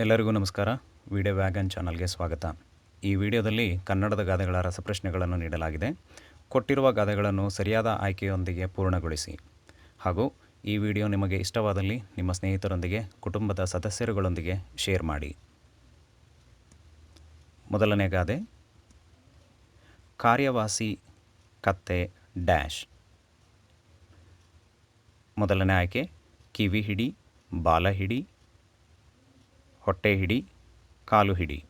ಎಲ್ಲರಿಗೂ ನಮಸ್ಕಾರ. Video wagon ಚಾನಲ್ಗೆ ಸ್ವಾಗತ. ಈ ವಿಡಿಯೋದಲ್ಲಿ ಕನ್ನಡದ ಗಾದೆಗಳ ರಸಪ್ರಶ್ನೆಗಳನ್ನು ನೀಡಲಾಗಿದೆ. ಕೊಟ್ಟಿರುವ ಗಾದೆಗಳನ್ನು ಸರಿಯಾದ ಆಯ್ಕೆಯೊಂದಿಗೆ ಪೂರ್ಣಗೊಳಿಸಿ. ಹಾಗೂ ಈ ವಿಡಿಯೋ ನಿಮಗೆ ಇಷ್ಟವಾದಲ್ಲಿ ನಿಮ್ಮ ಸ್ನೇಹಿತರೊಂದಿಗೆ, ಕುಟುಂಬದ ಸದಸ್ಯರುಗಳೊಂದಿಗೆ ಶೇರ್ ಮಾಡಿ. ಮೊದಲನೇ ಗಾದೆ, ಕಾರ್ಯವಾಸಿ ಕತ್ತೆ ಡ್ಯಾಶ್. ಮೊದಲನೇ ಆಯ್ಕೆ, ಕಿವಿ ಹಿಡಿ, ಬಾಲ ಹಿಡಿ ಹೊಟ್ಟೆ ಹಿಡಿ, ಕಾಲು ಹಿಡಿ.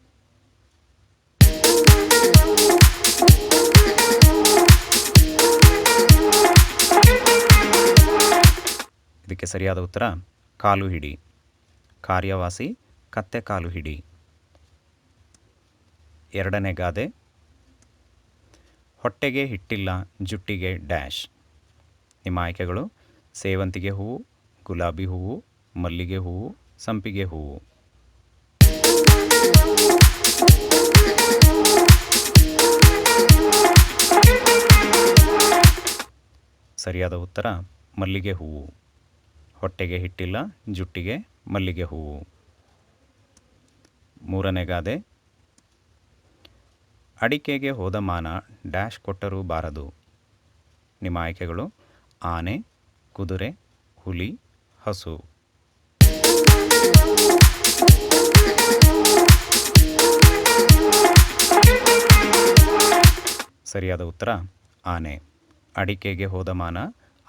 ಇದಕ್ಕೆ ಸರಿಯಾದ ಉತ್ತರ, ಕಾಲು ಹಿಡಿ. ಕಾರ್ಯವಾಸಿ, ಕತ್ತೆ ಕಾಲು ಹಿಡಿ. ಎರಡನೇ ಗಾದೆ, ಹೊಟ್ಟೆಗೆ ಹಿಟ್ಟಿಲ್ಲ ಜುಟ್ಟಿಗೆ ಡ್ಯಾಶ್. ನಿಮ್ಮ ಆಯ್ಕೆಗಳು ಸೇವಂತಿಗೆ ಹೂವು, ಗುಲಾಬಿ ಹೂವು, ಮಲ್ಲಿಗೆ ಹೂವು, ಸಂಪಿಗೆ ಹೂವು. ಸರಿಯಾದ ಉತ್ತರ, ಮಲ್ಲಿಗೆ ಹೂವು. ಹೊಟ್ಟೆಗೆ ಹಿಟ್ಟಿಲ್ಲ, ಜುಟ್ಟಿಗೆ ಮಲ್ಲಿಗೆ ಹೂವು. ಮೂರನೇ ಗಾದೆ, ಅಡಿಕೆಗೆ ಹೋದ ಮಾನ ಡ್ಯಾಶ್ ಕೊಟ್ಟರೂ ಬಾರದು. ನಿಮ್ಮ ಆಯ್ಕೆಗಳು, ಆನೆ, ಕುದುರೆ, ಹುಲಿ, ಹಸು. ಸರಿಯಾದ ಉತ್ತರ, ಆನೆ. ಅಡಿಕೆಗೆ ಹೋದ ಮಾನ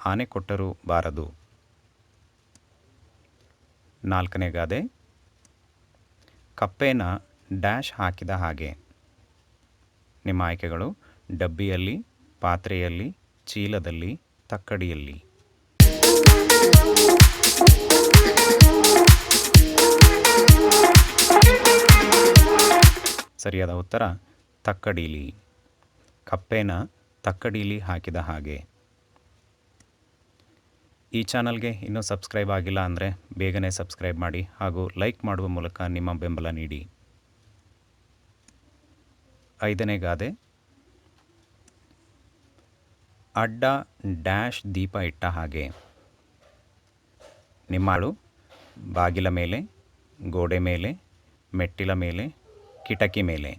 ಆನೆ ಕೊಟ್ಟರೂ ಬಾರದು. ನಾಲ್ಕನೇ ಗಾದೆ, ಕಪ್ಪೆನ ಡ್ಯಾಶ್ ಹಾಕಿದ ಹಾಗೆ. ನಿಮ್ಮ ಆಯ್ಕೆಗಳು ಡಬ್ಬಿಯಲ್ಲಿ, ಪಾತ್ರೆಯಲ್ಲಿ, ಚೀಲದಲ್ಲಿ, ತಕ್ಕಡಿಯಲ್ಲಿ. ಸರಿಯಾದ ಉತ್ತರ ತಕ್ಕಡಿಲಿ. ಕಪ್ಪೆನ ತಕ್ಕಡೀಲಿ ಹಾಕಿದ ಹಾಗೆ. ಈ ಚಾನಲ್ಗೆ ಇನ್ನೂ ಸಬ್ಸ್ಕ್ರೈಬ್ ಆಗಿಲ್ಲ ಅಂದರೆ ಬೇಗನೆ ಸಬ್ಸ್ಕ್ರೈಬ್ ಮಾಡಿ ಹಾಗೂ ಲೈಕ್ ಮಾಡುವ ಮೂಲಕ ನಿಮ್ಮ ಬೆಂಬಲ ನೀಡಿ. ಐದನೇ ಗಾದೆ. ಅಡ್ಡ ಡ್ಯಾಶ್ ದೀಪ ಇಟ್ಟ ಹಾಗೆ. ನಿಮ್ಮಾಳು ಬಾಗಿಲ ಮೇಲೆ, ಗೋಡೆ ಮೇಲೆ, ಮೆಟ್ಟಿಲ ಮೇಲೆ, ಕಿಟಕಿ ಮೇಲೆ.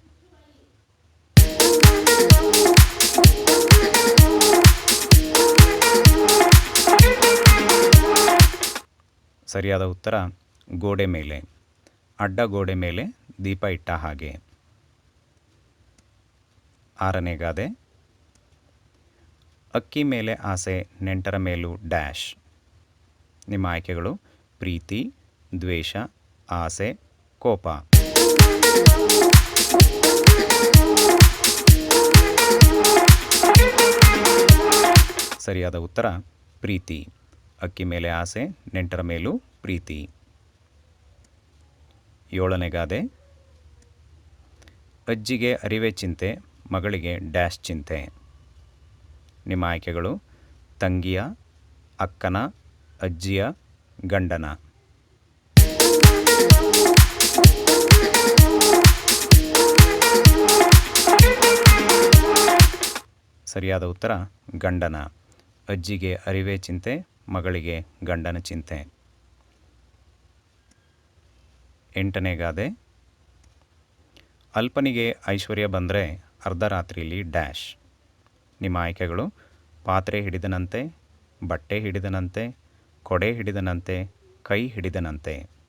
ಸರಿಯಾದ ಉತ್ತರ, ಗೋಡೆ ಮೇಲೆ. ಅಡ್ಡ ಗೋಡೆ ಮೇಲೆ ದೀಪ ಇಟ್ಟ ಹಾಗೆ. ಆರನೇ ಗಾದೆ. ಅಕ್ಕಿ ಮೇಲೆ ಆಸೆ, ನೆಂಟರ ಮೇಲೂ ಡ್ಯಾಶ್. ನಿಮ್ಮ ಆಯ್ಕೆಗಳು, ಪ್ರೀತಿ, ದ್ವೇಷ, ಆಸೆ, ಕೋಪ. ಸರಿಯಾದ ಉತ್ತರ, ಪ್ರೀತಿ. ಅಕ್ಕಿ ಮೇಲೆ ಆಸೆ, ನೆಂಟರ ಮೇಲೂ ಪ್ರೀತಿ. ಏಳನೇ ಗಾದೆ, ಅಜ್ಜಿಗೆ ಅರಿವೆ ಚಿಂತೆ, ಮಗಳಿಗೆ ಡ್ಯಾಶ್ ಚಿಂತೆ. ನಿಮ್ಮ ಆಯ್ಕೆಗಳು, ತಂಗಿಯ, ಅಕ್ಕನ, ಅಜ್ಜಿಯ, ಗಂಡನ. ಸರಿಯಾದ ಉತ್ತರ, ಗಂಡನ. ಅಜ್ಜಿಗೆ ಅರಿವೆ ಚಿಂತೆ ಮಗಳಿಗೆ ಗಂಡನ ಚಿಂತೆ. ಎಂಟನೇ ಗಾದೆ. ಅಲ್ಪನಿಗೆ ಐಶ್ವರ್ಯ ಬಂದರೆ ಅರ್ಧರಾತ್ರಿಲಿ ಡ್ಯಾಶ್. ನಿಮ್ಮ ಆಯ್ಕೆಗಳು ಪಾತ್ರೆ ಹಿಡಿದನಂತೆ, ಬಟ್ಟೆ ಹಿಡಿದನಂತೆ, ಕೊಡೆ ಹಿಡಿದನಂತೆ, ಕೈ ಹಿಡಿದನಂತೆ.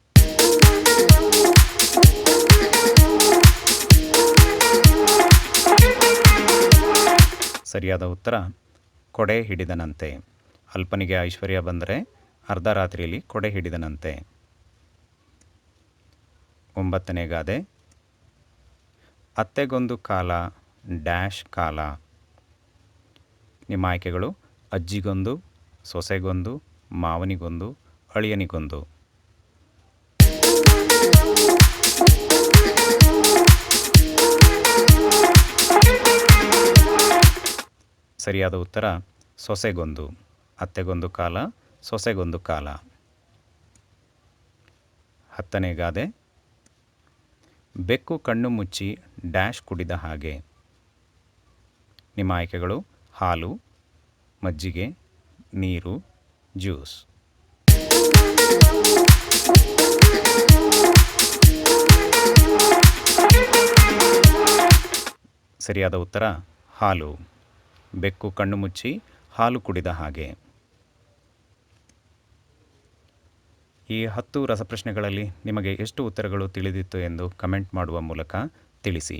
ಸರಿಯಾದ ಉತ್ತರ, ಕೊಡೆ ಹಿಡಿದನಂತೆ. ಅಲ್ಪನಿಗೆ ಐಶ್ವರ್ಯ ಬಂದರೆ ಅರ್ಧ ರಾತ್ರಿಯಲ್ಲಿ ಕೊಡೆ ಹಿಡಿದನಂತೆ. ಒಂಬತ್ತನೇ ಗಾದೆ, ಅತ್ತೆಗೊಂದು ಕಾಲ, ಡ್ಯಾಶ್ ಕಾಲ. ನಿಮ್ಮ ಆಯ್ಕೆಗಳು ಅಜ್ಜಿಗೊಂದು, ಸೊಸೆಗೊಂದು, ಮಾವನಿಗೊಂದು, ಅಳಿಯನಿಗೊಂದು. ಸರಿಯಾದ ಉತ್ತರ ಸೊಸೆಗೊಂದು. ಅತ್ತೆಗೊಂದು ಕಾಲ, ಸೊಸೆಗೊಂದು ಕಾಲ. ಹತ್ತನೇ ಗಾದೆ. ಬೆಕ್ಕು ಕಣ್ಣು ಮುಚ್ಚಿ ಡ್ಯಾಶ್ ಕುಡಿದ ಹಾಗೆ. ನಿಮ್ಮ ಆಯ್ಕೆಗಳು ಹಾಲು, ಮಜ್ಜಿಗೆ, ನೀರು, ಜ್ಯೂಸ್. ಸರಿಯಾದ ಉತ್ತರ ಹಾಲು. ಬೆಕ್ಕು ಕಣ್ಣು ಮುಚ್ಚಿ ಹಾಲು ಕುಡಿದ ಹಾಗೆ. ಈ ಹತ್ತು ರಸಪ್ರಶ್ನೆಗಳಲ್ಲಿ ನಿಮಗೆ ಎಷ್ಟು ಉತ್ತರಗಳು ತಿಳಿದಿತ್ತು ಎಂದು ಕಮೆಂಟ್ ಮಾಡುವ ಮೂಲಕ ತಿಳಿಸಿ.